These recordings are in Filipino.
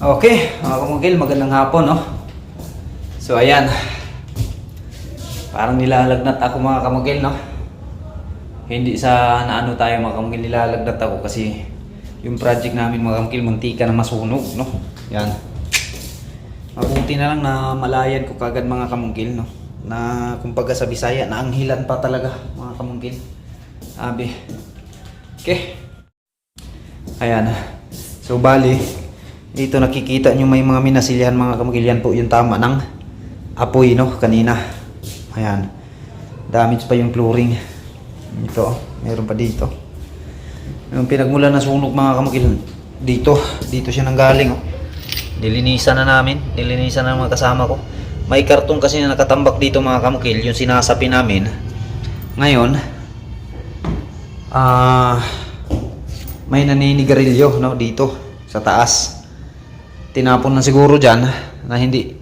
Okay, mga kamukil, magandang hapon, no? So, ayan. Parang nilalagnat ako mga kamukil, no? Hindi sa naano tayo mga kamukil, nilalagnat ako kasi yung project namin mga kamukil, muntika na masunog, no? Yan. Mabuti na lang na malayan ko kagad mga kamungkil, no? Na kumbaga sa Bisaya, naanghilan pa talaga mga kamungkil. Sabi. Okay. Ayan. So bali, dito nakikita nyo may mga minasilyan mga kamungkil. Yan po yung tama ng apoy, no? Kanina. Ayan. Damage pa yung flooring. Ito, meron pa dito. Yung pinagmula na sunog mga kamungkil, dito, dito siya nanggaling, oh. Nilinisan na namin, nilinisan na ng mga kasama ko. May karton kasi na nakatambak dito mga kamukil, yung sinasapi namin. Ngayon, ah may naninigarilyo no, dito sa taas. Tinapon na siguro dyan na hindi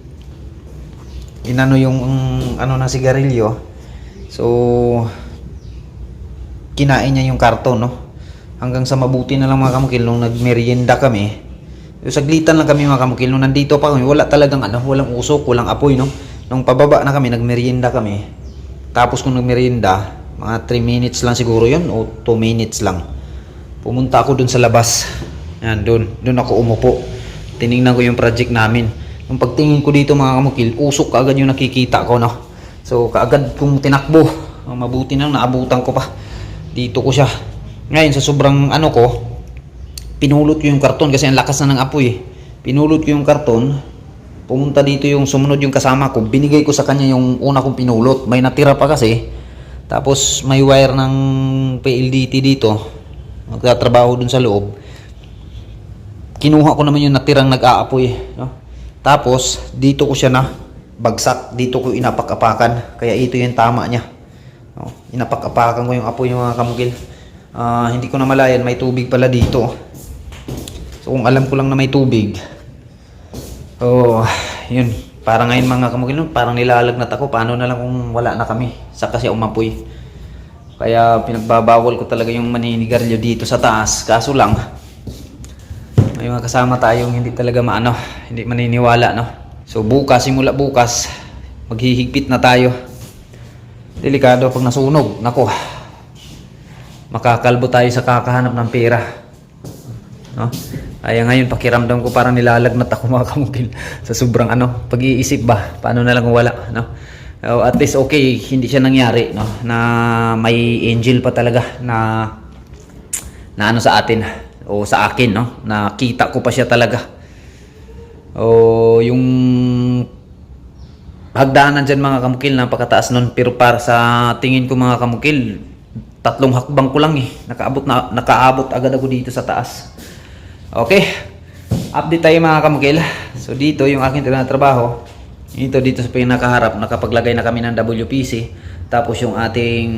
inano yung ano na sigarilyo. So, kinain niya yung karton, no? Hanggang sa mabuti na lang mga kamukil nung nagmerienda kami, yung saglitan lang kami mga kamukil. Nung nandito pa kami, wala talagang ano, walang usok, walang apoy, no? Nung pababa na kami, nagmerienda kami. Tapos kung nagmerienda, mga 3 minutes lang siguro yun, o 2 minutes lang. Pumunta ako dun sa labas. Yan, dun. Dun ako umupo. Tiningnan ko yung project namin. Nung pagtingin ko dito mga kamukil, usok kaagad yung nakikita ko, no? So, kaagad kong tinakbo. Ang Mabuti nang naabutan ko pa. Dito ko siya. Ngayon, sa sobrang ano ko, pinulot ko yung karton kasi ang lakas na ng apoy. eh. Pinulot ko yung karton, pumunta dito yung sumunod yung kasama ko, binigay ko sa kanya yung una kong pinulot. May natira pa kasi. Tapos may wire ng PLDT dito. Magtatrabaho dun sa loob. Kinuha ko naman yung natirang nag-aapoy. No? Tapos dito ko siya na bagsak. Dito ko inapak-apakan. Kaya ito yung tama niya. No? Inapak-apakan ko yung apoy yung mga kamugil. Ah, hindi ko na malayan, may tubig pala dito. So kung alam ko lang na may tubig, oh, yun. Para ngayon mga kamukil, parang nilalagnat ako. Paano na lang kung wala na kami? Sa kasi umapoy. Kaya pinagbabawal ko talaga yung maninigarilyo dito sa taas. Kaso lang, may mga kasama tayong hindi talaga maano, hindi maniniwala, no? So bukas, simula bukas, maghihigpit na tayo. Delikado pag nasunog. Nako, makakalbo tayo sa kakahanap ng pera. No? Kaya ngayon pakiramdam ko parang nilalagnat ako mga kamukil sa sobrang ano, pag-iisip ba, paano na lang wala, no? So, at least okay, hindi siya nangyari, no? Na may angel pa talaga na na ano sa atin o sa akin, no? Nakita ko pa siya talaga. O yung hagdanan dyan mga kamukil, napakataas nun. Pero para sa tingin ko mga kamukil, tatlong hakbang ko lang eh. Nakaabot, na, nakaabot agad ako dito sa taas. Okay. Update tayo mga kamukil. So dito yung aking trabaho. Ito dito sa pinakaharap, nakapaglagay na kami ng WPC. Tapos yung ating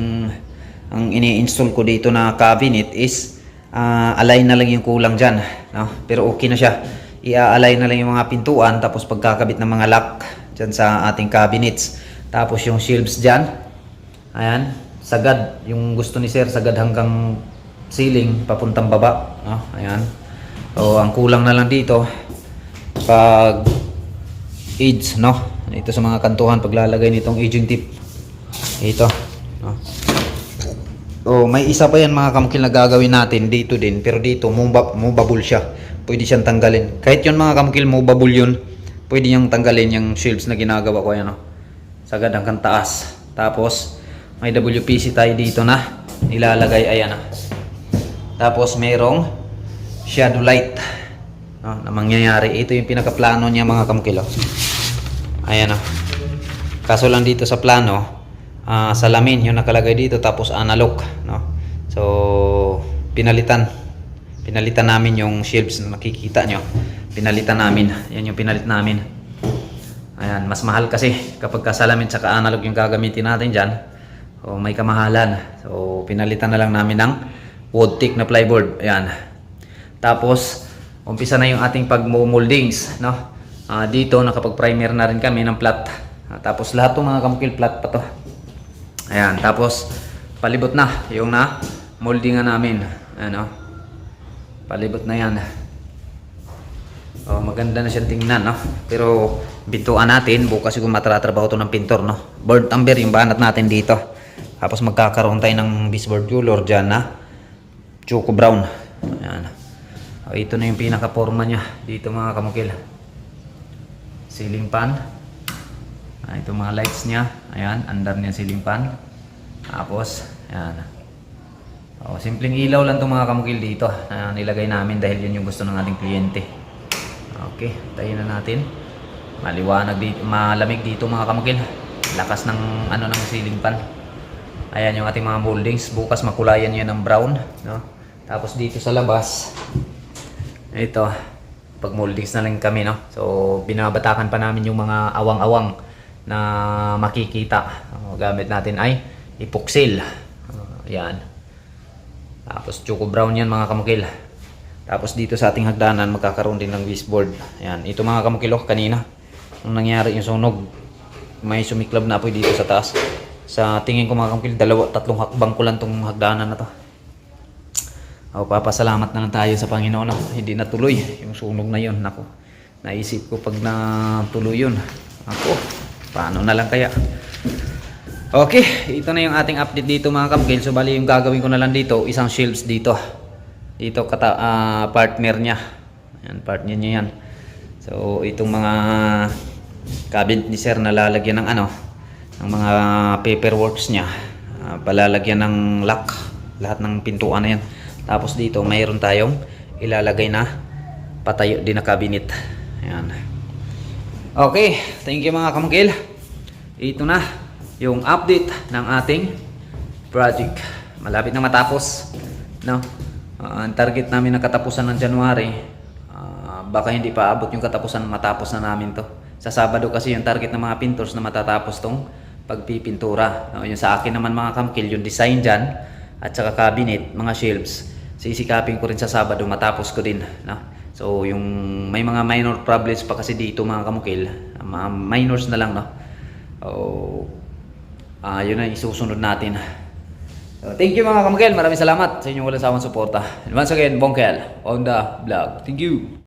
ang ini-install ko dito na cabinet is ah, align na lang yung kulang dyan. No? Pero okay na siya. I-align na lang yung mga pintuan tapos pagkakabit ng mga lock dyan sa ating cabinets. Tapos yung shelves dyan. Ayan, sagad. Yung gusto ni sir, sagad hanggang ceiling, papuntang baba. No? Ayan. So, ang kulang na lang dito, pag edge, no? Ito sa mga kantuhan, paglalagay nitong aging tip. Ito. Oh, may isa pa yan mga kamukil na gagawin natin dito din. Pero dito, mubab, movable siya. Pwede siyang tanggalin. Kahit yun mga kamukil, movable yun. Pwede niyang tanggalin yung shelves na ginagawa ko yan. No? Sagad hanggang taas. Tapos, may WPC tayo dito na nilalagay. Ayan na. Tapos, merong shadow light no, na mangyayari. Ito yung pinakaplano niya mga kamukil. oh. Ayan o. Kaso lang dito sa plano, ah, salamin yung nakalagay dito tapos analog. No? So, pinalitan. Pinalitan namin yung shelves na makikita nyo. Pinalitan namin. Yan yung pinalit namin. Ayan, mas mahal kasi kapag kasalamin tsaka analog yung gagamitin natin dyan. So, may kamahalan. So, pinalitan na lang namin ng wood thick na plyboard. Ayan. Tapos, umpisa na yung ating pag-moldings. No? Ah, dito, nakapag-primer na rin kami ng plat. Ah, tapos, lahat ng mga kamukil plat pa to. Ayan. Tapos, palibot na yung na moldingan namin. Ayan, oh. Palibot na yan. Oh, maganda na siyang tingnan, no? Pero bintuan natin, bukas siguro matratrabaho to ng pintor, no? Board number yung banat natin dito. Tapos magkakaroon tayo ng baseboard color dyan na choco brown. Ayan. Oh, ito na yung pinaka-forma niya dito mga kamukil. Ceiling fan. Ah, ito mga lights niya. Ayan, under niya ceiling fan. Tapos, ayan. Oh, simpleng ilaw lang itong mga kamukil dito na nilagay namin dahil yun yung gusto ng ating kliyente. Okay, tayo na natin. Maliwanag dito, malamig dito mga kamukil. Lakas ng ano ng ceiling fan. Ayan yung ating mga moldings. Bukas makulayan yan ng brown, no? Tapos dito sa labas, ito, pag moldings na lang kami, no? So, binabatakan pa namin yung mga awang-awang na makikita. Oh, gamit natin ay epoxy. Oh, yan. Tapos choco brown yan mga kamukil. Tapos dito sa ating hagdanan magkakaroon din ng baseboard. Yan. Ito mga kamukil oh, kanina. Nung nangyari yung sunog, may sumiklab na apoy dito sa taas. Sa tingin ko mga kamukil, dalawa, tatlong hakbang ko lang tong hagdanan na to. O, papasalamat na lang tayo sa Panginoon. No? Hindi natuloy yung sunog na yun. Nako, naisip ko pag natuloy yun. Ako, paano na lang kaya? Okay, ito na yung ating update dito mga kapgil. So bali yung gagawin ko na lang dito, isang shelves dito. Dito kata ah, partner niya. Ayan, partner niya yan. So itong mga cabinet ni sir na lalagyan ng ano, ng mga paperworks niya. Ah, palalagyan ng lock, lahat ng pintuan na yan. Tapos dito mayroon tayong ilalagay na patayo din na cabinet. Ayan. Okay, thank you mga kamukil. Ito na yung update ng ating project. Malapit na matapos. No? Ah, ang target namin na katapusan ng January, ah, baka hindi pa abot yung katapusan matapos na namin to. Sa Sabado kasi yung target ng mga pintors na matatapos tong pagpipintura. No, yung sa akin naman mga kamkil, yung design dyan, at saka cabinet, mga shelves, sisikapin ko rin sa Sabado matapos ko din. No? So yung may mga minor problems pa kasi dito mga kamukil, mga minors na lang no. Oh, ah yun na isusunod natin. So, thank you mga kamukil, maraming salamat sa inyong walang sawang suporta. Once again, Bongkel on the vlog. Thank you.